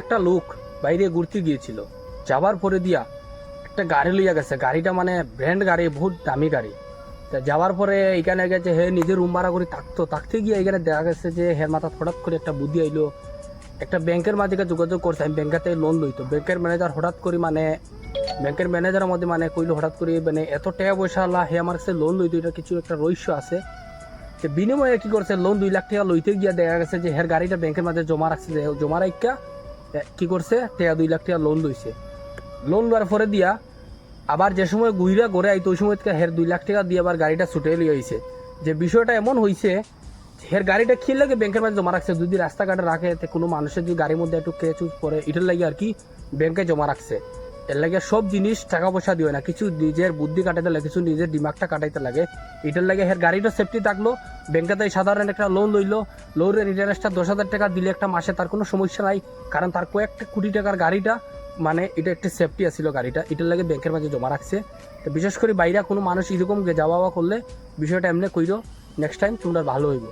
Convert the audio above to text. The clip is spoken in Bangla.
একটা লোক বাইরে ঘুরতে গিয়েছিল। যাওয়ার পরে দিয়া একটা গাড়ি লইয়া গেছে। গাড়িটা মানে ব্র্যান্ড গাড়ি, বহুত দামি গাড়ি। তা যাওয়ার পরে এখানে গেছে, হে নিজের রুম ভাড়া করে থাকতো। থাকতে গিয়ে এখানে দেখা গেছে যে হের মাথা হঠাৎ করে একটা বুদ্ধি আইলো। একটা ব্যাংকের মাঝে যোগাযোগ করছে, আমি ব্যাংকাতে লোন লইতো ব্যাংকের ম্যানেজার হঠাৎ করে মানে ব্যাংকের ম্যানেজারের মধ্যে মানে কইলো হঠাৎ করে মানে এত টাকা পয়সা আল্লাহ হে আমার কাছে লোন লইতো এটা কিছু একটা রহস্য আছে। যে বিনিময়ে কি করছে লোন দুই লাখ টাকা লইতে গিয়া দেখা গেছে যে হের গাড়িটা ব্যাংকের মাঝে জমা রাখছে। জমা রাখা কি করছে? টেয়া দুই লাখ টাকা লোন লইছে। লোন লওয়ার পরে দিয়া আবার যে সময় গুইরা ঘরে আইতো, ওই সময় হের দুই লাখ টাকা দিয়ে আবার গাড়িটা ছুটে লিয়ে যে বিষয়টা এমন হয়েছে হের গাড়িটা খেয়ে লাগে ব্যাংকের মাঝে জমা রাখছে? যদি রাস্তাঘাটে রাখে কোনো মানুষের যদি গাড়ির মধ্যে একটু কেচুজ পরে এটার লাগে আর কি ব্যাংকে জমা রাখছে। এর লাগে সব জিনিস টাকা পয়সা দিও না। কিছু নিজের বুদ্ধি কাটাইতে লাগে, কিছু নিজের দিমাগটা কাটাইতে লাগে। এটার লাগে হের গাড়িটা সেফটি থাকল ব্যাংকে তাই সাধারণ একটা লোন লইলো। লোনের ইন্টারেস্টটা দশ হাজার টাকা দিলে একটা মাসে তার কোনো সমস্যা নাই, কারণ তার কয়েকটা কোটি টাকার গাড়িটা মানে এটা একটা সেফটি আছিল গাড়িটা, এটার লাগে ব্যাংকের মাঝে জমা রাখছে। তো বিশেষ করে বাইরে কোনো মানুষ এরকম যাওয়া আওয়া করলে বিষয়টা এমনি কইরো নেক্সট টাইম তোমরা ভালো হইব।